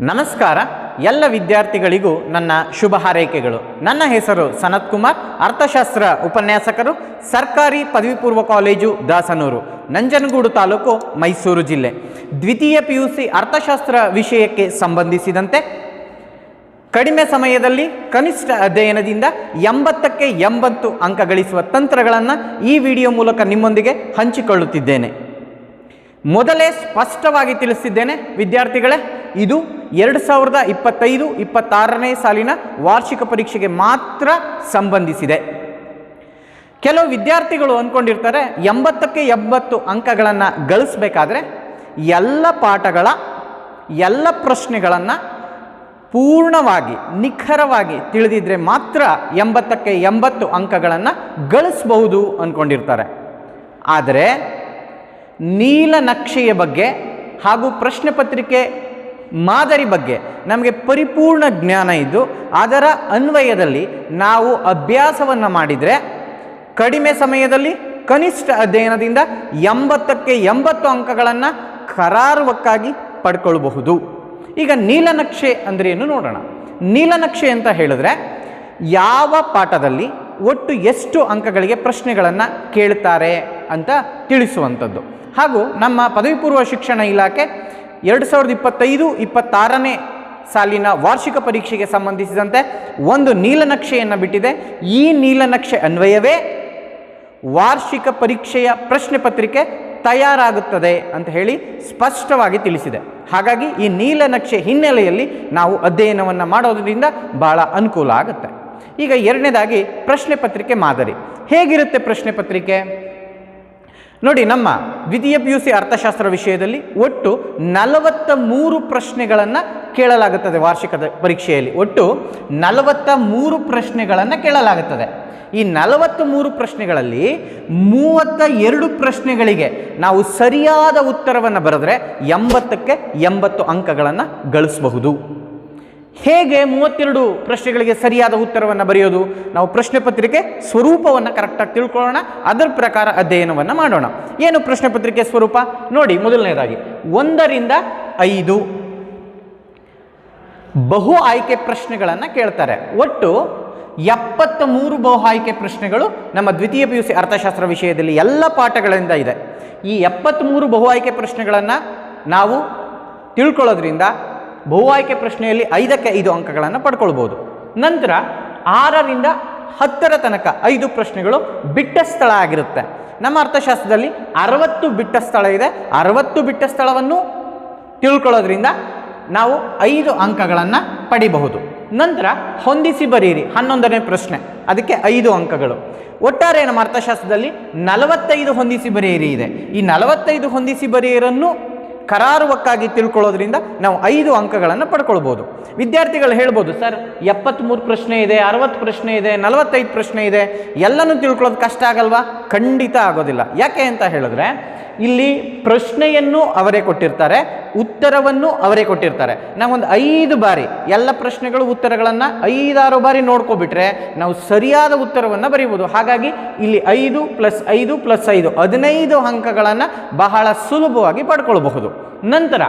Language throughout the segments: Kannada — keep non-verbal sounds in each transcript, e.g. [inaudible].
ನಮಸ್ಕಾರ. ಎಲ್ಲ ವಿದ್ಯಾರ್ಥಿಗಳಿಗೂ ನನ್ನ ಶುಭ ಹಾರೈಕೆಗಳು. ನನ್ನ ಹೆಸರು ಸನತ್ ಕುಮಾರ್, ಅರ್ಥಶಾಸ್ತ್ರ ಉಪನ್ಯಾಸಕರು, ಸರ್ಕಾರಿ ಪದವಿ ಪೂರ್ವ ಕಾಲೇಜು ದಾಸನೂರು, ನಂಜನಗೂಡು ತಾಲೂಕು ಮೈಸೂರು ಜಿಲ್ಲೆ. ದ್ವಿತೀಯ ಪಿ ಯು ಸಿ ಅರ್ಥಶಾಸ್ತ್ರ ವಿಷಯಕ್ಕೆ ಸಂಬಂಧಿಸಿದಂತೆ ಕಡಿಮೆ ಸಮಯದಲ್ಲಿ ಕನಿಷ್ಠ ಅಧ್ಯಯನದಿಂದ ಎಂಬತ್ತಕ್ಕೆ ಎಂಬತ್ತು ಅಂಕ ಗಳಿಸುವ ತಂತ್ರಗಳನ್ನು ಈ ವಿಡಿಯೋ ಮೂಲಕ ನಿಮ್ಮೊಂದಿಗೆ ಹಂಚಿಕೊಳ್ಳುತ್ತಿದ್ದೇನೆ. ಮೊದಲೇ ಸ್ಪಷ್ಟವಾಗಿ ತಿಳಿಸಿದ್ದೇನೆ, ವಿದ್ಯಾರ್ಥಿಗಳೇ ಇದು ಎರಡು ಸಾವಿರದ ಇಪ್ಪತ್ತೈದು, ಇಪ್ಪತ್ತಾರನೇ ಸಾಲಿನ ವಾರ್ಷಿಕ ಪರೀಕ್ಷೆಗೆ ಮಾತ್ರ ಸಂಬಂಧಿಸಿದೆ. ಕೆಲವು ವಿದ್ಯಾರ್ಥಿಗಳು ಅಂದ್ಕೊಂಡಿರ್ತಾರೆ, ಎಂಬತ್ತಕ್ಕೆ ಎಂಬತ್ತು ಅಂಕಗಳನ್ನು ಗಳಿಸಬೇಕಾದ್ರೆ ಎಲ್ಲ ಪಾಠಗಳ, ಎಲ್ಲ ಪ್ರಶ್ನೆಗಳನ್ನು ಪೂರ್ಣವಾಗಿ, ನಿಖರವಾಗಿ ತಿಳಿದಿದ್ರೆ ಮಾತ್ರ ಎಂಬತ್ತಕ್ಕೆ ಎಂಬತ್ತು ಅಂಕಗಳನ್ನು ಗಳಿಸಬಹುದು ಅಂದ್ಕೊಂಡಿರ್ತಾರೆ. ಆದರೆ ನೀಲನಕ್ಷೆಯ ಬಗ್ಗೆ ಹಾಗೂ ಪ್ರಶ್ನೆ ಪತ್ರಿಕೆ ಮಾದರಿ ಬಗ್ಗೆ. ನಮಗೆ ಪರಿಪೂರ್ಣ ಜ್ಞಾನ ಇದ್ದು, ಅದರ ಅನ್ವಯದಲ್ಲಿ ನಾವು ಅಭ್ಯಾಸವನ್ನು ಮಾಡಿದರೆ, ಕಡಿಮೆ ಸಮಯದಲ್ಲಿ ಕನಿಷ್ಠ ಅಧ್ಯಯನದಿಂದ ಎಂಬತ್ತಕ್ಕೆ ಎಂಬತ್ತು ಅಂಕಗಳನ್ನು ಕರಾರುವಕ್ಕಾಗಿ ಪಡ್ಕೊಳ್ಬಹುದು. ಈಗ ನೀಲನಕ್ಷೆ ಏನು ನೋಡೋಣ. ನೀಲನಕ್ಷೆ ಅಂತ ಹೇಳಿದ್ರೆ, ಯಾವ ಪಾಠದಲ್ಲಿ ಒಟ್ಟು ಎಷ್ಟು ಅಂಕಗಳಿಗೆ ಪ್ರಶ್ನೆಗಳನ್ನು ಕೇಳ್ತಾರೆ ಅಂತ ತಿಳಿಸುವಂಥದ್ದು. ಹಾಗೂ ನಮ್ಮ ಪದವಿ ಪೂರ್ವ ಶಿಕ್ಷಣ ಇಲಾಖೆ ಎರಡು ಸಾವಿರದ ಇಪ್ಪತ್ತೈದು, ಇಪ್ಪತ್ತಾರನೇ ಸಾಲಿನ ವಾರ್ಷಿಕ ಪರೀಕ್ಷೆಗೆ ಸಂಬಂಧಿಸಿದಂತೆ ಒಂದು ನೀಲನಕ್ಷೆಯನ್ನು ಬಿಟ್ಟಿದೆ. ಈ ನೀಲನಕ್ಷೆ ಅನ್ವಯವೇ ವಾರ್ಷಿಕ ಪರೀಕ್ಷೆಯ ಪ್ರಶ್ನೆ ಪತ್ರಿಕೆ ತಯಾರಾಗುತ್ತದೆ ಅಂತ ಹೇಳಿ ಸ್ಪಷ್ಟವಾಗಿ ತಿಳಿಸಿದೆ. ಹಾಗಾಗಿ ಈ ನೀಲನಕ್ಷೆ ಹಿನ್ನೆಲೆಯಲ್ಲಿ ನಾವು ಅಧ್ಯಯನವನ್ನು ಮಾಡೋದರಿಂದ ಭಾಳ ಅನುಕೂಲ ಆಗುತ್ತೆ. ಈಗ ಎರಡನೇದಾಗಿ ಪ್ರಶ್ನೆ ಪತ್ರಿಕೆ ಮಾದರಿ. ಹೇಗಿರುತ್ತೆ ಪ್ರಶ್ನೆ ಪತ್ರಿಕೆ? ನೋಡಿ, ನಮ್ಮ ದ್ವಿತೀಯ ಪಿ ಯು ಸಿ ಅರ್ಥಶಾಸ್ತ್ರ ವಿಷಯದಲ್ಲಿ ಒಟ್ಟು ನಲವತ್ತ ಮೂರು ಪ್ರಶ್ನೆಗಳನ್ನು ಕೇಳಲಾಗುತ್ತದೆ ವಾರ್ಷಿಕ ಪರೀಕ್ಷೆಯಲ್ಲಿ. ಒಟ್ಟು ನಲವತ್ತ ಮೂರು ಪ್ರಶ್ನೆಗಳನ್ನು ಕೇಳಲಾಗುತ್ತದೆ. ಈ ನಲವತ್ತ ಮೂರು ಪ್ರಶ್ನೆಗಳಲ್ಲಿ ಮೂವತ್ತ ಎರಡು ಪ್ರಶ್ನೆಗಳಿಗೆ ನಾವು ಸರಿಯಾದ ಉತ್ತರವನ್ನು ಬರೆದ್ರೆ ಎಂಬತ್ತಕ್ಕೆ ಎಂಬತ್ತು ಅಂಕಗಳನ್ನು ಗಳಿಸಬಹುದು. ಹೇಗೆ ಮೂವತ್ತೆರಡು ಪ್ರಶ್ನೆಗಳಿಗೆ ಸರಿಯಾದ ಉತ್ತರವನ್ನು ಬರೆಯೋದು? ನಾವು ಪ್ರಶ್ನೆ ಪತ್ರಿಕೆ ಸ್ವರೂಪವನ್ನು ಕರೆಕ್ಟಾಗಿ ತಿಳ್ಕೊಳ್ಳೋಣ, ಅದರ ಪ್ರಕಾರ ಅಧ್ಯಯನವನ್ನು ಮಾಡೋಣ. ಏನು ಪ್ರಶ್ನೆ ಪತ್ರಿಕೆ ಸ್ವರೂಪ? ನೋಡಿ, ಮೊದಲನೇದಾಗಿ, ಒಂದರಿಂದ ಐದು. ಬಹು ಆಯ್ಕೆ ಪ್ರಶ್ನೆಗಳನ್ನು ಕೇಳ್ತಾರೆ. ಒಟ್ಟು ಎಪ್ಪತ್ತ ಮೂರು ಬಹು ಆಯ್ಕೆ ಪ್ರಶ್ನೆಗಳು ನಮ್ಮ ದ್ವಿತೀಯ ಪಿ ಯು ಸಿ ಅರ್ಥಶಾಸ್ತ್ರ ವಿಷಯದಲ್ಲಿ ಎಲ್ಲ ಪಾಠಗಳಿಂದ ಇದೆ. ಈ ಎಪ್ಪತ್ತ್ಮೂರು ಬಹು ಆಯ್ಕೆ ಪ್ರಶ್ನೆಗಳನ್ನು ನಾವು ತಿಳ್ಕೊಳ್ಳೋದ್ರಿಂದ ಬಹು ಆಯ್ಕೆ ಪ್ರಶ್ನೆಯಲ್ಲಿ ಐದಕ್ಕೆ ಐದು ಅಂಕಗಳನ್ನು ಪಡ್ಕೊಳ್ಬೋದು. ನಂತರ ಆರರಿಂದ ಹತ್ತರ ತನಕ ಐದು ಪ್ರಶ್ನೆಗಳು ಬಿಟ್ಟ ಸ್ಥಳ ಆಗಿರುತ್ತೆ. ನಮ್ಮ ಅರ್ಥಶಾಸ್ತ್ರದಲ್ಲಿ ಅರವತ್ತು ಬಿಟ್ಟ ಸ್ಥಳ ಇದೆ. ಅರವತ್ತು ಬಿಟ್ಟ ಸ್ಥಳವನ್ನು ತಿಳ್ಕೊಳ್ಳೋದ್ರಿಂದ ನಾವು ಐದು ಅಂಕಗಳನ್ನು ಪಡಿಬಹುದು. ನಂತರ ಹೊಂದಿಸಿ ಬರೀರಿ. ಹನ್ನೊಂದನೇ ಪ್ರಶ್ನೆ. ಅದಕ್ಕೆ ಐದು ಅಂಕಗಳು. ಒಟ್ಟಾರೆ ನಮ್ಮ ಅರ್ಥಶಾಸ್ತ್ರದಲ್ಲಿ ನಲವತ್ತೈದು ಹೊಂದಿಸಿ ಬರೆಯಿರಿ ಇದೆ. ಈ ನಲವತ್ತೈದು ಹೊಂದಿಸಿ ಬರೆಯರನ್ನು ಕರಾರುವಕ್ಕಾಗಿ ತಿಳ್ಕೊಳ್ಳೋದ್ರಿಂದ ನಾವು ಐದು ಅಂಕಗಳನ್ನು ಪಡ್ಕೊಳ್ಬೋದು. ವಿದ್ಯಾರ್ಥಿಗಳು ಹೇಳ್ಬೋದು, ಸರ್ ಎಪ್ಪತ್ತ್ಮೂರು ಪ್ರಶ್ನೆ ಇದೆ, ಅರವತ್ತು ಪ್ರಶ್ನೆ ಇದೆ, ನಲವತ್ತೈದು ಪ್ರಶ್ನೆ ಇದೆ, ಎಲ್ಲನೂ ತಿಳ್ಕೊಳ್ಳೋದು ಕಷ್ಟ ಆಗಲ್ವಾ? ಖಂಡಿತ ಆಗೋದಿಲ್ಲ. ಯಾಕೆ ಅಂತ ಹೇಳಿದ್ರೆ ಇಲ್ಲಿ ಪ್ರಶ್ನೆಯನ್ನು ಅವರೇ ಕೊಟ್ಟಿರ್ತಾರೆ, ಉತ್ತರವನ್ನು ಅವರೇ ಕೊಟ್ಟಿರ್ತಾರೆ. ನಾವೊಂದು ಐದು ಬಾರಿ, ಎಲ್ಲ ಪ್ರಶ್ನೆಗಳು ಉತ್ತರಗಳನ್ನು ಐದಾರು ಬಾರಿ ನೋಡ್ಕೊಬಿಟ್ರೆ ನಾವು ಸರಿಯಾದ ಉತ್ತರವನ್ನು ಬರೀಬೋದು. ಹಾಗಾಗಿ ಇಲ್ಲಿ ಐದು ಪ್ಲಸ್ ಐದು ಪ್ಲಸ್ ಐದು, ಹದಿನೈದು ಅಂಕಗಳನ್ನು ಬಹಳ ಸುಲಭವಾಗಿ ಪಡ್ಕೊಳ್ಬಹುದು. ನಂತರ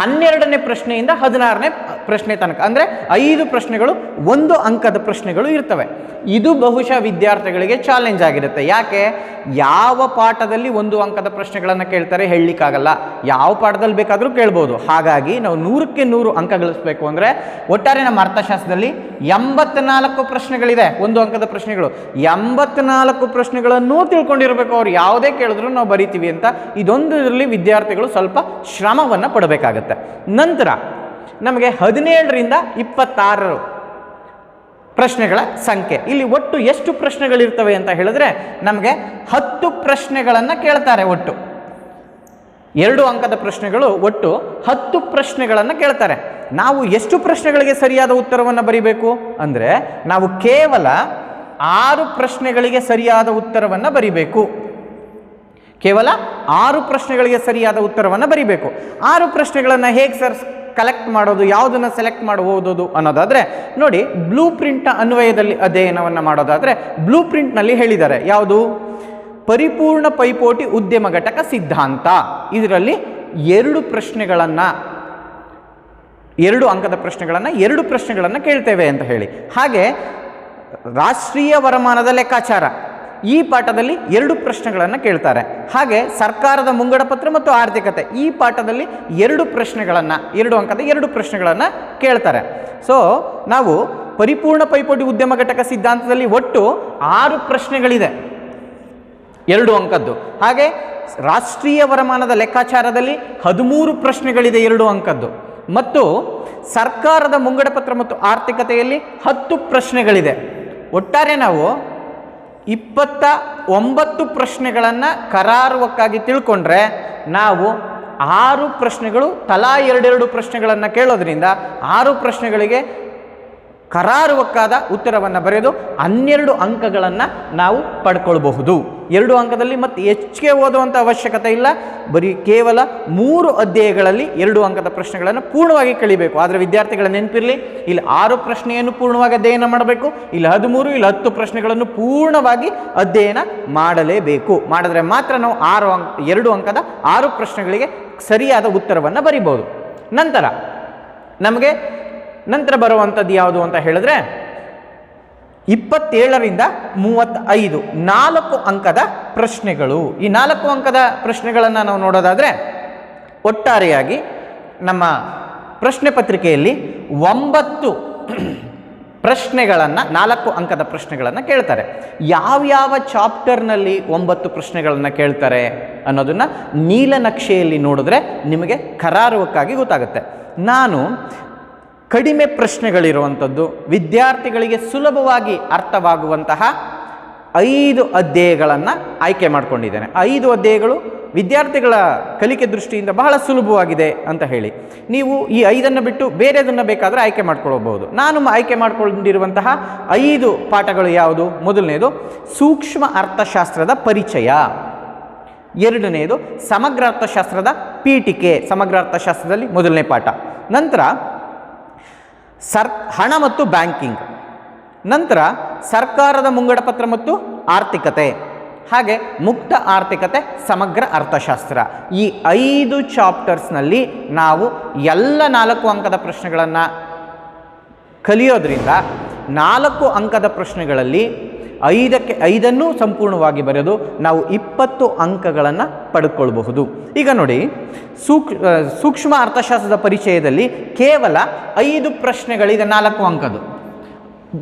ಹನ್ನೆರಡನೇ ಪ್ರಶ್ನೆಯಿಂದ ಹದಿನಾರನೇ ಪ್ರಶ್ನೆ ತನಕ. ಅಂದರೆ ಐದು ಪ್ರಶ್ನೆಗಳು, ಒಂದು ಅಂಕದ ಪ್ರಶ್ನೆಗಳು ಇರ್ತವೆ. ಇದು ಬಹುಶಃ ವಿದ್ಯಾರ್ಥಿಗಳಿಗೆ ಚಾಲೆಂಜ್ ಆಗಿರುತ್ತೆ. ಯಾಕೆ? ಯಾವ ಪಾಠದಲ್ಲಿ ಒಂದು ಅಂಕದ ಪ್ರಶ್ನೆಗಳನ್ನು ಕೇಳ್ತಾರೆ ಹೇಳಲಿಕ್ಕಾಗಲ್ಲ. ಯಾವ ಪಾಠದಲ್ಲಿ ಬೇಕಾದರೂ ಕೇಳ್ಬೋದು. ಹಾಗಾಗಿ ನಾವು ನೂರಕ್ಕೆ ನೂರು ಅಂಕ ಗಳಿಸ್ಬೇಕು ಅಂದರೆ ಒಟ್ಟಾರೆ ನಮ್ಮ ಅರ್ಥಶಾಸ್ತ್ರದಲ್ಲಿ ಎಂಬತ್ನಾಲ್ಕು ಪ್ರಶ್ನೆಗಳಿದೆ, ಒಂದು ಅಂಕದ ಪ್ರಶ್ನೆಗಳು. ಎಂಬತ್ನಾಲ್ಕು ಪ್ರಶ್ನೆಗಳನ್ನೂ ತಿಳ್ಕೊಂಡಿರಬೇಕು. ಅವ್ರು ಯಾವುದೇ ಕೇಳಿದ್ರು ನಾವು ಬರಿತೀವಿ ಅಂತ. ಇದೊಂದು ಇದರಲ್ಲಿ ವಿದ್ಯಾರ್ಥಿಗಳು ಸ್ವಲ್ಪ ಶ್ರಮವನ್ನು ಪಡಬೇಕಾಗತ್ತೆ. ನಂತರ ನಮಗೆ ಹದಿನೇಳರಿಂದ ಇಪ್ಪತ್ತಾರರು ಪ್ರಶ್ನೆಗಳ ಸಂಖ್ಯೆ. ಇಲ್ಲಿ ಒಟ್ಟು ಎಷ್ಟು ಪ್ರಶ್ನೆಗಳಿರ್ತವೆ ಅಂತ ಹೇಳಿದ್ರೆ ನಮಗೆ ಹತ್ತು ಪ್ರಶ್ನೆಗಳನ್ನು ಕೇಳ್ತಾರೆ ಒಟ್ಟು. ಎರಡು ಅಂಕದ ಪ್ರಶ್ನೆಗಳು ಒಟ್ಟು ಹತ್ತು ಪ್ರಶ್ನೆಗಳನ್ನು ಕೇಳ್ತಾರೆ. ನಾವು ಎಷ್ಟು ಪ್ರಶ್ನೆಗಳಿಗೆ ಸರಿಯಾದ ಉತ್ತರವನ್ನು ಬರಿಬೇಕು? ಅಂದರೆ ನಾವು ಕೇವಲ ಆರು ಪ್ರಶ್ನೆಗಳಿಗೆ ಸರಿಯಾದ ಉತ್ತರವನ್ನು ಬರಿಬೇಕು. ಕೇವಲ ಆರು ಪ್ರಶ್ನೆಗಳಿಗೆ ಸರಿಯಾದ ಉತ್ತರವನ್ನು ಬರಿಬೇಕು. ಆರು ಪ್ರಶ್ನೆಗಳನ್ನು ಹೇಗೆ ಸರ್ ಕಲೆಕ್ಟ್ ಮಾಡೋದು, ಯಾವುದನ್ನು ಸೆಲೆಕ್ಟ್ ಮಾಡಿ ಓದೋದು ಅನ್ನೋದಾದರೆ, ನೋಡಿ ಬ್ಲೂ ಪ್ರಿಂಟ್ನ ಅನ್ವಯದಲ್ಲಿ ಅಧ್ಯಯನವನ್ನು ಮಾಡೋದಾದರೆ ಬ್ಲೂ ಪ್ರಿಂಟ್ನಲ್ಲಿ ಹೇಳಿದ್ದಾರೆ. ಯಾವುದು? ಪರಿಪೂರ್ಣ ಪೈಪೋಟಿ ಉದ್ಯಮ ಘಟಕ ಸಿದ್ಧಾಂತ. ಇದರಲ್ಲಿ ಎರಡು ಪ್ರಶ್ನೆಗಳನ್ನು, ಎರಡು ಅಂಕದ ಪ್ರಶ್ನೆಗಳನ್ನು, ಎರಡು ಪ್ರಶ್ನೆಗಳನ್ನು ಕೇಳ್ತೇವೆ ಅಂತ ಹೇಳಿ. ಹಾಗೆ ರಾಷ್ಟ್ರೀಯ ವರಮಾನದ ಲೆಕ್ಕಾಚಾರ. ಈ ಪಾಠದಲ್ಲಿ ಎರಡು ಪ್ರಶ್ನೆಗಳನ್ನು ಕೇಳ್ತಾರೆ. ಹಾಗೆ ಸರ್ಕಾರದ ಮುಂಗಡ ಪತ್ರ ಮತ್ತು ಆರ್ಥಿಕತೆ ಈ ಪಾಠದಲ್ಲಿ ಎರಡು ಪ್ರಶ್ನೆಗಳನ್ನು, ಎರಡು ಅಂಕದ ಎರಡು ಪ್ರಶ್ನೆಗಳನ್ನು ಕೇಳ್ತಾರೆ. ಸೊ ನಾವು ಪರಿಪೂರ್ಣ ಪೈಪೋಟಿ ಉದ್ಯಮ ಘಟಕ ಸಿದ್ಧಾಂತದಲ್ಲಿ ಒಟ್ಟು ಆರು ಪ್ರಶ್ನೆಗಳಿದೆ. ಎರಡು ಅಂಕದ್ದು. ಹಾಗೆ ರಾಷ್ಟ್ರೀಯ ವರಮಾನದ ಲೆಕ್ಕಾಚಾರದಲ್ಲಿ ಹದಿಮೂರು ಪ್ರಶ್ನೆಗಳಿದೆ ಎರಡು ಅಂಕದ್ದು. ಮತ್ತು ಸರ್ಕಾರದ ಮುಂಗಡ ಪತ್ರ ಮತ್ತು ಆರ್ಥಿಕತೆಯಲ್ಲಿ ಹತ್ತು ಪ್ರಶ್ನೆಗಳಿದೆ. ಒಟ್ಟಾರೆ ನಾವು ಇಪ್ಪತ್ತ ಒಂಬತ್ತು ಪ್ರಶ್ನೆಗಳನ್ನು ಕರಾರುವಕ್ಕಾಗಿ ತಿಳ್ಕೊಂಡ್ರೆ ನಾವು ಆರು ಪ್ರಶ್ನೆಗಳು ತಲಾ ಎರಡೆರಡು ಪ್ರಶ್ನೆಗಳನ್ನು ಕೇಳೋದ್ರಿಂದ ಆರು ಪ್ರಶ್ನೆಗಳಿಗೆ ಕರಾರುವಕ್ಕಾದ ಉತ್ತರವನ್ನು ಬರೆದು ಹನ್ನೆರಡು ಅಂಕಗಳನ್ನು ನಾವು ಪಡ್ಕೊಳ್ಬಹುದು. ಎರಡು ಅಂಕದಲ್ಲಿ ಮತ್ತು ಹೆಚ್ಚಿಗೆ ಓದುವಂಥ ಅವಶ್ಯಕತೆ ಇಲ್ಲ. ಬರೀ ಕೇವಲ ಮೂರು ಅಧ್ಯಾಯಗಳಲ್ಲಿ ಎರಡು ಅಂಕದ ಪ್ರಶ್ನೆಗಳನ್ನು ಪೂರ್ಣವಾಗಿ ಕಳಿಬೇಕು ಆದರೆ ವಿದ್ಯಾರ್ಥಿಗಳ ನೆನಪಿರಲಿ, ಇಲ್ಲಿ ಆರು ಪ್ರಶ್ನೆಯನ್ನು ಪೂರ್ಣವಾಗಿ ಅಧ್ಯಯನ ಮಾಡಬೇಕು, ಇಲ್ಲಿ ಹದಿಮೂರು, ಇಲ್ಲಿ ಹತ್ತು ಪ್ರಶ್ನೆಗಳನ್ನು ಪೂರ್ಣವಾಗಿ ಅಧ್ಯಯನ ಮಾಡಲೇಬೇಕು. ಮಾಡಿದ್ರೆ ಮಾತ್ರ ನಾವು ಆರು ಅಂಕ, ಎರಡು ಅಂಕದ ಆರು ಪ್ರಶ್ನೆಗಳಿಗೆ ಸರಿಯಾದ ಉತ್ತರವನ್ನು ಬರಿಬೋದು ನಂತರ ನಮಗೆ ನಂತರ ಬರುವಂಥದ್ದು ಯಾವುದು ಅಂತ ಹೇಳಿದ್ರೆ ಇಪ್ಪತ್ತೇಳರಿಂದ ಮೂವತ್ತೈದು, ನಾಲ್ಕು ಅಂಕದ ಪ್ರಶ್ನೆಗಳು. ಈ ನಾಲ್ಕು ಅಂಕದ ಪ್ರಶ್ನೆಗಳನ್ನು ನಾವು ನೋಡೋದಾದರೆ ಒಟ್ಟಾರೆಯಾಗಿ ನಮ್ಮ ಪ್ರಶ್ನೆ ಪತ್ರಿಕೆಯಲ್ಲಿ ಒಂಬತ್ತು ಪ್ರಶ್ನೆಗಳನ್ನು, ನಾಲ್ಕು ಅಂಕದ ಪ್ರಶ್ನೆಗಳನ್ನು ಕೇಳ್ತಾರೆ. ಯಾವ್ಯಾವ ಚಾಪ್ಟರ್ನಲ್ಲಿ ಒಂಬತ್ತು ಪ್ರಶ್ನೆಗಳನ್ನು ಕೇಳ್ತಾರೆ ಅನ್ನೋದನ್ನು ನೀಲನಕ್ಷೆಯಲ್ಲಿ ನೋಡಿದ್ರೆ ನಿಮಗೆ ಕರಾರುವಕ್ಕಾಗಿ ಗೊತ್ತಾಗುತ್ತೆ. ನಾನು ಕಡಿಮೆ ಪ್ರಶ್ನೆಗಳಿರುವಂಥದ್ದು, ವಿದ್ಯಾರ್ಥಿಗಳಿಗೆ ಸುಲಭವಾಗಿ ಅರ್ಥವಾಗುವಂತಹ ಐದು ಅಧ್ಯಾಯಗಳನ್ನು ಆಯ್ಕೆ ಮಾಡಿಕೊಂಡಿದ್ದೇನೆ. ಐದು ಅಧ್ಯಾಯಗಳು ವಿದ್ಯಾರ್ಥಿಗಳ ಕಲಿಕೆ ದೃಷ್ಟಿಯಿಂದ ಬಹಳ ಸುಲಭವಾಗಿದೆ ಅಂತ ಹೇಳಿ. ನೀವು ಈ ಐದನ್ನು ಬಿಟ್ಟು ಬೇರೆದನ್ನು ಬೇಕಾದರೆ ಆಯ್ಕೆ ಮಾಡ್ಕೊಳ್ಬೋದು ನಾನು ಆಯ್ಕೆ ಮಾಡಿಕೊಂಡಿರುವಂತಹ ಐದು ಪಾಠಗಳು ಯಾವುದು? ಮೊದಲನೇದು, ಸೂಕ್ಷ್ಮ ಅರ್ಥಶಾಸ್ತ್ರದ ಪರಿಚಯ. ಎರಡನೆಯದು ಸಮಗ್ರ ಅರ್ಥಶಾಸ್ತ್ರದ ಪೀಠಿಕೆ. ಸಮಗ್ರ ಅರ್ಥಶಾಸ್ತ್ರದಲ್ಲಿ ಮೊದಲನೇ ಪಾಠ. ನಂತರ ಸರ್, ಹಣ ಮತ್ತು ಬ್ಯಾಂಕಿಂಗ್. ನಂತರ ಸರ್ಕಾರದ ಮುಂಗಡ ಪತ್ರ ಮತ್ತು ಆರ್ಥಿಕತೆ. ಹಾಗೆ ಮುಕ್ತ ಆರ್ಥಿಕತೆ, ಸಮಗ್ರ ಅರ್ಥಶಾಸ್ತ್ರ. ಈ ಐದು ಚಾಪ್ಟರ್ಸ್ನಲ್ಲಿ ನಾವು ಎಲ್ಲ ನಾಲ್ಕು ಅಂಕದ ಪ್ರಶ್ನೆಗಳನ್ನು ಕಲಿಯೋದ್ರಿಂದ ನಾಲ್ಕು ಅಂಕದ ಪ್ರಶ್ನೆಗಳಲ್ಲಿ ಐದಕ್ಕೆ, ಐದನ್ನೂ ಸಂಪೂರ್ಣವಾಗಿ ಬರೆದು ನಾವು ಇಪ್ಪತ್ತು ಅಂಕಗಳನ್ನು ಪಡೆದುಕೊಳ್ಬಹುದು ಈಗ ನೋಡಿ, ಸೂಕ್ ಸೂಕ್ಷ್ಮ ಅರ್ಥಶಾಸ್ತ್ರದ ಪರಿಚಯದಲ್ಲಿ ಕೇವಲ ಐದು ಪ್ರಶ್ನೆಗಳಿದೆ, ನಾಲ್ಕು ಅಂಕದು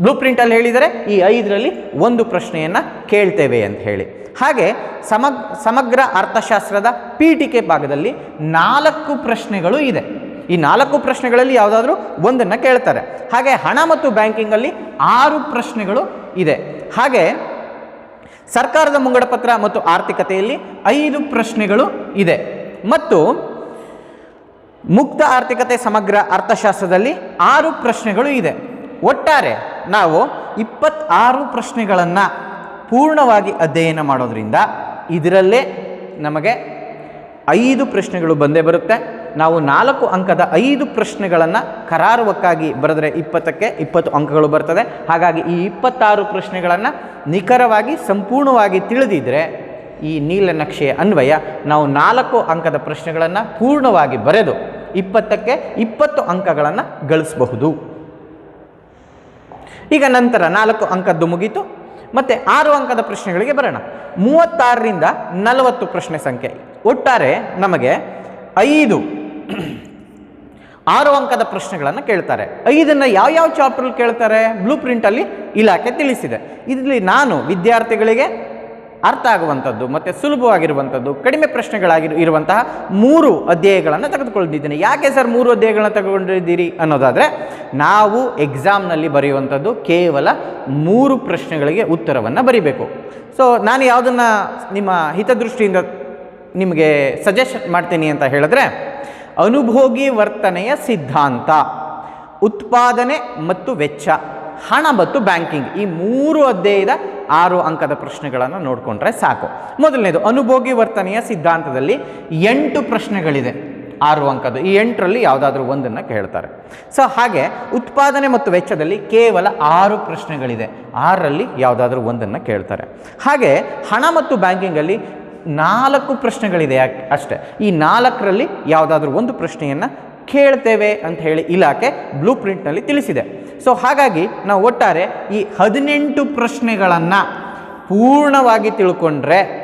ಬ್ಲೂ ಪ್ರಿಂಟಲ್ಲಿ ಹೇಳಿದರೆ ಈ ಐದರಲ್ಲಿ ಒಂದು ಪ್ರಶ್ನೆಯನ್ನು ಕೇಳ್ತೇವೆ ಅಂತ ಹೇಳಿ. ಹಾಗೆ ಸಮಗ್, ಸಮಗ್ರ ಅರ್ಥಶಾಸ್ತ್ರದ ಪೀಠಿಕೆ ಭಾಗದಲ್ಲಿ ನಾಲ್ಕು ಪ್ರಶ್ನೆಗಳು ಇದೆ. ಈ ನಾಲ್ಕು ಪ್ರಶ್ನೆಗಳಲ್ಲಿ ಯಾವುದಾದ್ರೂ ಒಂದನ್ನು ಕೇಳ್ತಾರೆ. ಹಾಗೆ ಹಣ ಮತ್ತು ಬ್ಯಾಂಕಿಂಗಲ್ಲಿ ಆರು ಪ್ರಶ್ನೆಗಳು ಇದೆ. ಹಾಗೆ ಸರ್ಕಾರದ ಮುಂಗಡ ಪತ್ರ ಮತ್ತು ಆರ್ಥಿಕತೆಯಲ್ಲಿ ಐದು ಪ್ರಶ್ನೆಗಳು ಇದೆ. ಮತ್ತು ಮುಕ್ತ ಆರ್ಥಿಕತೆ ಸಮಗ್ರ ಅರ್ಥಶಾಸ್ತ್ರದಲ್ಲಿ ಆರು ಪ್ರಶ್ನೆಗಳು ಇದೆ. ಒಟ್ಟಾರೆ ನಾವು ಇಪ್ಪತ್ತಾರು ಪ್ರಶ್ನೆಗಳನ್ನು ಪೂರ್ಣವಾಗಿ ಅಧ್ಯಯನ ಮಾಡೋದ್ರಿಂದ ಇದರಲ್ಲೇ ನಮಗೆ ಐದು ಪ್ರಶ್ನೆಗಳು ಬಂದೇ ಬರುತ್ತೆ. ನಾವು ನಾಲ್ಕು ಅಂಕದ ಐದು ಪ್ರಶ್ನೆಗಳನ್ನು ಕರಾರುವಕ್ಕಾಗಿ ಬರೆದರೆ ಇಪ್ಪತ್ತಕ್ಕೆ ಇಪ್ಪತ್ತು ಅಂಕಗಳು ಬರ್ತದೆ. ಹಾಗಾಗಿ ಈ ಇಪ್ಪತ್ತಾರು ಪ್ರಶ್ನೆಗಳನ್ನು ನಿಖರವಾಗಿ ಸಂಪೂರ್ಣವಾಗಿ ತಿಳಿದಿದ್ದರೆ ಈ ನೀಲನಕ್ಷೆಯ ಅನ್ವಯ ನಾವು ನಾಲ್ಕು ಅಂಕದ ಪ್ರಶ್ನೆಗಳನ್ನು ಪೂರ್ಣವಾಗಿ ಬರೆದು ಇಪ್ಪತ್ತಕ್ಕೆ ಇಪ್ಪತ್ತು ಅಂಕಗಳನ್ನು ಗಳಿಸಬಹುದು. ಈಗ ನಂತರ ನಾಲ್ಕು ಅಂಕದ್ದು ಮುಗೀತು. ಮತ್ತು ಆರು ಅಂಕದ ಪ್ರಶ್ನೆಗಳಿಗೆ ಬರೋಣ. ಮೂವತ್ತಾರರಿಂದ ನಲವತ್ತು ಪ್ರಶ್ನೆ ಸಂಖ್ಯೆ. ಒಟ್ಟಾರೆ ನಮಗೆ ಐದು [clears throat] ಆರು ಅಂಕದ ಪ್ರಶ್ನೆಗಳನ್ನು ಕೇಳ್ತಾರೆ. ಐದನ್ನು ಯಾವ್ಯಾವ ಚಾಪ್ಟ್ರಲ್ಲಿ ಕೇಳ್ತಾರೆ? ಬ್ಲೂ ಪ್ರಿಂಟಲ್ಲಿ ಇಲಾಖೆ ತಿಳಿಸಿದೆ. ಇದರಲ್ಲಿ ನಾನು ವಿದ್ಯಾರ್ಥಿಗಳಿಗೆ ಅರ್ಥ ಆಗುವಂಥದ್ದು, ಮತ್ತು ಸುಲಭವಾಗಿರುವಂಥದ್ದು, ಕಡಿಮೆ ಪ್ರಶ್ನೆಗಳಾಗಿ ಇರುವಂತಹ ಮೂರು ಅಧ್ಯಾಯಗಳನ್ನು ತೆಗೆದುಕೊಂಡಿದ್ದೇನೆ ಯಾಕೆ ಸರ್ ಮೂರು ಅಧ್ಯಾಯಗಳನ್ನು ತಗೊಂಡಿದ್ದೀರಿ ಅನ್ನೋದಾದರೆ, ನಾವು ಎಕ್ಸಾಮ್ನಲ್ಲಿ ಬರೆಯುವಂಥದ್ದು ಕೇವಲ ಮೂರು ಪ್ರಶ್ನೆಗಳಿಗೆ ಉತ್ತರವನ್ನು ಬರಿಬೇಕು. ಸೊ ನಾನು ಯಾವುದನ್ನು ನಿಮ್ಮ ಹಿತದೃಷ್ಟಿಯಿಂದ ನಿಮಗೆ ಸಜೆಸ್ಟ್ ಮಾಡ್ತೀನಿ ಅಂತ ಹೇಳಿದ್ರೆ ಅನುಭೋಗಿ ವರ್ತನೆಯ ಸಿದ್ಧಾಂತ, ಉತ್ಪಾದನೆ ಮತ್ತು ವೆಚ್ಚ, ಹಣ ಮತ್ತು ಬ್ಯಾಂಕಿಂಗ್ ಈ ಮೂರು ಅಧ್ಯಾಯದ ಆರು ಅಂಕದ ಪ್ರಶ್ನೆಗಳನ್ನು ನೋಡಿಕೊಂಡ್ರೆ ಸಾಕು. ಮೊದಲನೇದು, ಅನುಭೋಗಿ ವರ್ತನೆಯ ಸಿದ್ಧಾಂತದಲ್ಲಿ ಎಂಟು ಪ್ರಶ್ನೆಗಳಿದೆ. ಆರು ಅಂಕದ ಈ ಎಂಟರಲ್ಲಿ ಯಾವುದಾದ್ರೂ ಒಂದನ್ನು ಕೇಳ್ತಾರೆ. ಸೊ ಹಾಗೆ ಉತ್ಪಾದನೆ ಮತ್ತು ವೆಚ್ಚದಲ್ಲಿ ಕೇವಲ ಆರು ಪ್ರಶ್ನೆಗಳಿದೆ. ಆರರಲ್ಲಿ ಯಾವುದಾದ್ರೂ ಒಂದನ್ನು ಕೇಳ್ತಾರೆ. ಹಾಗೆ ಹಣ ಮತ್ತು ಬ್ಯಾಂಕಿಂಗಲ್ಲಿ ನಾಲ್ಕು ಪ್ರಶ್ನೆಗಳಿದೆ ಯಾಕೆ ಅಷ್ಟೇ. ಈ ನಾಲ್ಕರಲ್ಲಿ ಯಾವುದಾದ್ರೂ ಒಂದು ಪ್ರಶ್ನೆಯನ್ನು ಕೇಳ್ತೇವೆ ಅಂತ ಹೇಳಿ ಇಲಾಖೆ ಬ್ಲೂ ಪ್ರಿಂಟ್ನಲ್ಲಿ ತಿಳಿಸಿದೆ. ಸೊ ಹಾಗಾಗಿ ನಾವು ಒಟ್ಟಾರೆ ಈ ಹದಿನೆಂಟು ಪ್ರಶ್ನೆಗಳನ್ನು ಪೂರ್ಣವಾಗಿ ತಿಳ್ಕೊಂಡ್ರೆ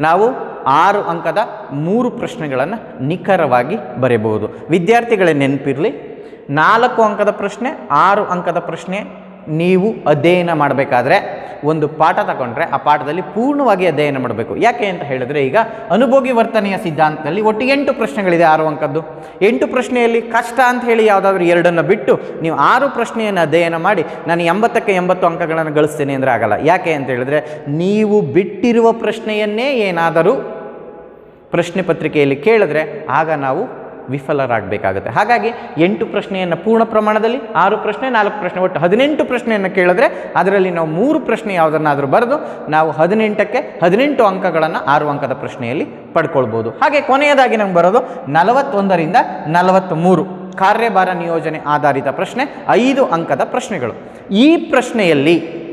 ನಾವು ಆರು ಅಂಕದ ಮೂರು ಪ್ರಶ್ನೆಗಳನ್ನು ನಿಖರವಾಗಿ ಬರೆಯಬಹುದು ವಿದ್ಯಾರ್ಥಿಗಳೇ ನೆನಪಿರಲಿ. ನಾಲ್ಕು ಅಂಕದ ಪ್ರಶ್ನೆ, ಆರು ಅಂಕದ ಪ್ರಶ್ನೆ ನೀವು ಅಧ್ಯಯನ ಮಾಡಬೇಕಾದ್ರೆ ಒಂದು ಪಾಠ ತಗೊಂಡ್ರೆ ಆ ಪಾಠದಲ್ಲಿ ಪೂರ್ಣವಾಗಿ ಅಧ್ಯಯನ ಮಾಡಬೇಕು. ಯಾಕೆ ಅಂತ ಹೇಳಿದ್ರೆ ಈಗ ಅನುಭೋಗಿ ವರ್ತನೆಯ ಸಿದ್ಧಾಂತದಲ್ಲಿ ಒಟ್ಟು ಎಂಟು ಪ್ರಶ್ನೆಗಳಿದೆ. ಆರು ಅಂಕದ್ದು. ಎಂಟು ಪ್ರಶ್ನೆಯಲ್ಲಿ ಕಷ್ಟ ಅಂತ ಹೇಳಿ ಯಾವುದಾದ್ರೂ ಎರಡನ್ನು ಬಿಟ್ಟು ನೀವು ಆರು ಪ್ರಶ್ನೆಯನ್ನು ಅಧ್ಯಯನ ಮಾಡಿ ನಾನು ಎಂಬತ್ತಕ್ಕೆ ಎಂಬತ್ತು ಅಂಕಗಳನ್ನು ಗಳಿಸ್ತೇನೆ ಅಂದರೆ ಆಗಲ್ಲ. ಯಾಕೆ ಅಂತ ಹೇಳಿದ್ರೆ ನೀವು ಬಿಟ್ಟಿರುವ ಪ್ರಶ್ನೆಯನ್ನೇ ಏನಾದರೂ ಪ್ರಶ್ನೆ ಪತ್ರಿಕೆಯಲ್ಲಿ ಕೇಳಿದ್ರೆ ಆಗ ನಾವು ವಿಫಲರಾಗಬೇಕಾಗುತ್ತೆ. ಹಾಗಾಗಿ ಎಂಟು ಪ್ರಶ್ನೆಯನ್ನು ಪೂರ್ಣ ಪ್ರಮಾಣದಲ್ಲಿ, ಆರು ಪ್ರಶ್ನೆ, ನಾಲ್ಕು ಪ್ರಶ್ನೆ, ಒಟ್ಟು ಹದಿನೆಂಟು ಪ್ರಶ್ನೆಯನ್ನು ಕೇಳಿದ್ರೆ ಅದರಲ್ಲಿ ನಾವು ಮೂರು ಪ್ರಶ್ನೆ ಯಾವುದನ್ನಾದರೂ ಬರೆದು ನಾವು ಹದಿನೆಂಟಕ್ಕೆ ಹದಿನೆಂಟು ಅಂಕಗಳನ್ನು ಆರು ಅಂಕದ ಪ್ರಶ್ನೆಯಲ್ಲಿ ಪಡ್ಕೊಳ್ಬೋದು. ಹಾಗೆ ಕೊನೆಯದಾಗಿ ನಮ್ಗೆ ಬರೋದು ನಲವತ್ತೊಂದರಿಂದ ನಲವತ್ತ್ಮೂರು ಕಾರ್ಯಭಾರ ನಿಯೋಜನೆ ಆಧಾರಿತ ಪ್ರಶ್ನೆ, ಐದು ಅಂಕದ ಪ್ರಶ್ನೆಗಳು. ಈ ಪ್ರಶ್ನೆಯಲ್ಲಿ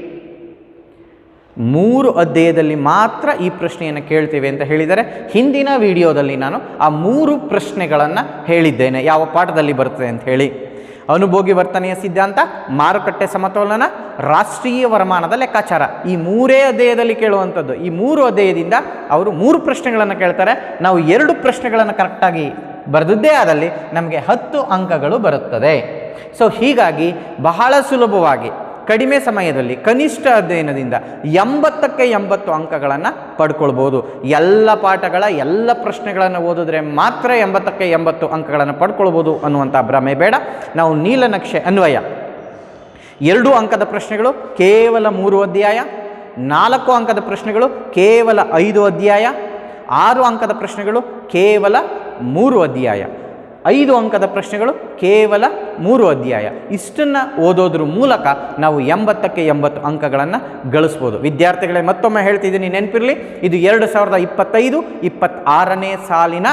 ಮೂರು ಅಧ್ಯಾಯದಲ್ಲಿ ಮಾತ್ರ ಈ ಪ್ರಶ್ನೆಯನ್ನು ಕೇಳ್ತೇವೆ ಅಂತ ಹೇಳಿದರೆ ಹಿಂದಿನ ವಿಡಿಯೋದಲ್ಲಿ ನಾನು ಆ ಮೂರು ಪ್ರಶ್ನೆಗಳನ್ನು ಹೇಳಿದ್ದೇನೆ. ಯಾವ ಪಾಠದಲ್ಲಿ ಬರ್ತದೆ ಅಂತ ಹೇಳಿ. ಅನುಭೋಗಿ ವರ್ತನೆಯ ಸಿದ್ಧಾಂತ, ಮಾರುಕಟ್ಟೆ ಸಮತೋಲನ, ರಾಷ್ಟ್ರೀಯ ವರಮಾನದ ಲೆಕ್ಕಾಚಾರ. ಈ ಮೂರೇ ಅಧ್ಯಾಯದಲ್ಲಿ ಕೇಳುವಂಥದ್ದು. ಈ ಮೂರು ಅಧ್ಯಾಯದಿಂದ ಅವರು ಮೂರು ಪ್ರಶ್ನೆಗಳನ್ನು ಕೇಳ್ತಾರೆ. ನಾವು ಎರಡು ಪ್ರಶ್ನೆಗಳನ್ನು ಕರೆಕ್ಟಾಗಿ ಬರೆದದ್ದೇ ಆದಲ್ಲಿ ನಮಗೆ ಹತ್ತು ಅಂಕಗಳು ಬರುತ್ತದೆ. ಸೊ ಹೀಗಾಗಿ ಬಹಳ ಸುಲಭವಾಗಿ ಕಡಿಮೆ ಸಮಯದಲ್ಲಿ ಕನಿಷ್ಠ ಅಧ್ಯಯನದಿಂದ ಎಂಬತ್ತಕ್ಕೆ ಎಂಬತ್ತು ಅಂಕಗಳನ್ನು ಪಡ್ಕೊಳ್ಬೋದು. ಎಲ್ಲ ಪಾಠಗಳ, ಎಲ್ಲ ಪ್ರಶ್ನೆಗಳನ್ನು ಓದಿದ್ರೆ ಮಾತ್ರ ಎಂಬತ್ತಕ್ಕೆ ಎಂಬತ್ತು ಅಂಕಗಳನ್ನು ಪಡ್ಕೊಳ್ಬೋದು ಅನ್ನುವಂಥ ಭ್ರಮೆ ಬೇಡ. ನಾವು ನೀಲನಕ್ಷೆ ಅನ್ವಯ. ಎರಡು ಅಂಕದ ಪ್ರಶ್ನೆಗಳು, ಕೇವಲ ಮೂರು ಅಧ್ಯಾಯ. ನಾಲ್ಕು ಅಂಕದ ಪ್ರಶ್ನೆಗಳು, ಕೇವಲ ಐದು ಅಧ್ಯಾಯ. ಆರು ಅಂಕದ ಪ್ರಶ್ನೆಗಳು, ಕೇವಲ ಮೂರು ಅಧ್ಯಾಯ. ಐದು ಅಂಕದ ಪ್ರಶ್ನೆಗಳು ಕೇವಲ ಮೂರು ಅಧ್ಯಾಯ. ಇಷ್ಟನ್ನು ಓದೋದ್ರ ಮೂಲಕ ನಾವು ಎಂಬತ್ತಕ್ಕೆ ಎಂಬತ್ತು ಅಂಕಗಳನ್ನು ಗಳಿಸ್ಬೋದು. ವಿದ್ಯಾರ್ಥಿಗಳೇ ಮತ್ತೊಮ್ಮೆ ಹೇಳ್ತಿದ್ದೀನಿ ನೆನಪಿರಲಿ, ಇದು ಎರಡು ಸಾವಿರದ ಇಪ್ಪತ್ತೈದು ಇಪ್ಪತ್ತಾರನೇ ಸಾಲಿನ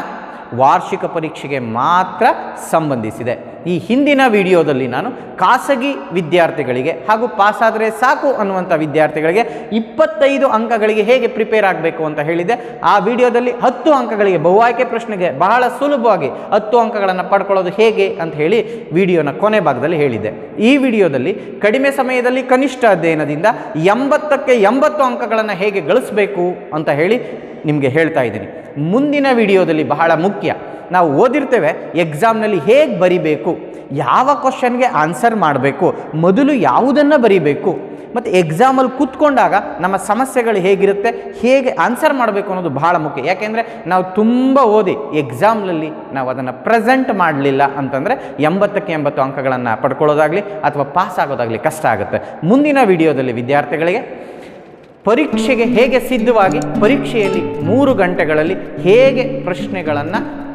ವಾರ್ಷಿಕ ಪರೀಕ್ಷೆಗೆ ಮಾತ್ರ ಸಂಬಂಧಿಸಿದೆ. ಈ ಹಿಂದಿನ ವಿಡಿಯೋದಲ್ಲಿ ನಾನು ಖಾಸಗಿ ವಿದ್ಯಾರ್ಥಿಗಳಿಗೆ ಹಾಗೂ ಪಾಸಾದರೆ ಸಾಕು ಅನ್ನುವಂಥ ವಿದ್ಯಾರ್ಥಿಗಳಿಗೆ ಇಪ್ಪತ್ತೈದು ಅಂಕಗಳಿಗೆ ಹೇಗೆ ಪ್ರಿಪೇರ್ ಆಗಬೇಕು ಅಂತ ಹೇಳಿದೆ. ಆ ವಿಡಿಯೋದಲ್ಲಿ ಹತ್ತು ಅಂಕಗಳಿಗೆ ಬಹು ಆಯ್ಕೆ ಪ್ರಶ್ನೆಗೆ ಬಹಳ ಸುಲಭವಾಗಿ ಹತ್ತು ಅಂಕಗಳನ್ನು ಪಡ್ಕೊಳ್ಳೋದು ಹೇಗೆ ಅಂತ ಹೇಳಿ ವಿಡಿಯೋನ ಕೊನೆ ಭಾಗದಲ್ಲಿ ಹೇಳಿದೆ. ಈ ವಿಡಿಯೋದಲ್ಲಿ ಕಡಿಮೆ ಸಮಯದಲ್ಲಿ ಕನಿಷ್ಠ ಅಧ್ಯಯನದಿಂದ ಎಂಬತ್ತಕ್ಕೆ ಎಂಬತ್ತು ಅಂಕಗಳನ್ನು ಹೇಗೆ ಗಳಿಸಬೇಕು ಅಂತ ಹೇಳಿ ನಿಮಗೆ ಹೇಳ್ತಾ ಇದ್ದೀನಿ. ಮುಂದಿನ ವಿಡಿಯೋದಲ್ಲಿ ಬಹಳ ಮುಖ್ಯ. ನಾವು ಓದಿರ್ತೇವೆ, ಎಕ್ಸಾಮ್ನಲ್ಲಿ ಹೇಗೆ ಬರಿಬೇಕು, ಯಾವ ಕ್ವಶನ್ಗೆ ಆನ್ಸರ್ ಮಾಡಬೇಕು, ಮೊದಲು ಯಾವುದನ್ನು ಬರಿಬೇಕು, ಮತ್ತು ಎಕ್ಸಾಮಲ್ಲಿ ಕೂತ್ಕೊಂಡಾಗ ನಮ್ಮ ಸಮಸ್ಯೆಗಳು ಹೇಗಿರುತ್ತೆ, ಹೇಗೆ ಆನ್ಸರ್ ಮಾಡಬೇಕು ಅನ್ನೋದು ಬಹಳ ಮುಖ್ಯ. ಯಾಕೆಂದರೆ ನಾವು ತುಂಬ ಓದಿ, ಎಕ್ಸಾಮ್ನಲ್ಲಿ ನಾವು ಅದನ್ನು ಪ್ರೆಸೆಂಟ್ ಮಾಡಲಿಲ್ಲ ಅಂತಂದರೆ ಎಂಬತ್ತಕ್ಕೆ ಎಂಬತ್ತು ಅಂಕಗಳನ್ನು ಪಡ್ಕೊಳ್ಳೋದಾಗಲಿ ಅಥವಾ ಪಾಸ್ ಆಗೋದಾಗಲಿ ಕಷ್ಟ ಆಗುತ್ತೆ. ಮುಂದಿನ ವಿಡಿಯೋದಲ್ಲಿ ವಿದ್ಯಾರ್ಥಿಗಳಿಗೆ ಪರೀಕ್ಷೆಗೆ ಹೇಗೆ ಸಿದ್ಧವಾಗಿ, ಪರೀಕ್ಷೆಯಲ್ಲಿ ಮೂರು ಗಂಟೆಗಳಲ್ಲಿ ಹೇಗೆ ಪ್ರಶ್ನೆಗಳನ್ನು,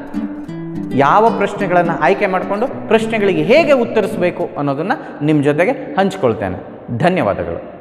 ಯಾವ ಪ್ರಶ್ನೆಗಳನ್ನು ಆಯ್ಕೆ ಮಾಡಿಕೊಂಡು ಪ್ರಶ್ನೆಗಳಿಗೆ ಹೇಗೆ ಉತ್ತರಿಸಬೇಕು ಅನ್ನೋದನ್ನು ನಿಮ್ಮ ಜೊತೆಗೆ ಹಂಚ್ಕೊಳ್ತೇನೆ. ಧನ್ಯವಾದಗಳು.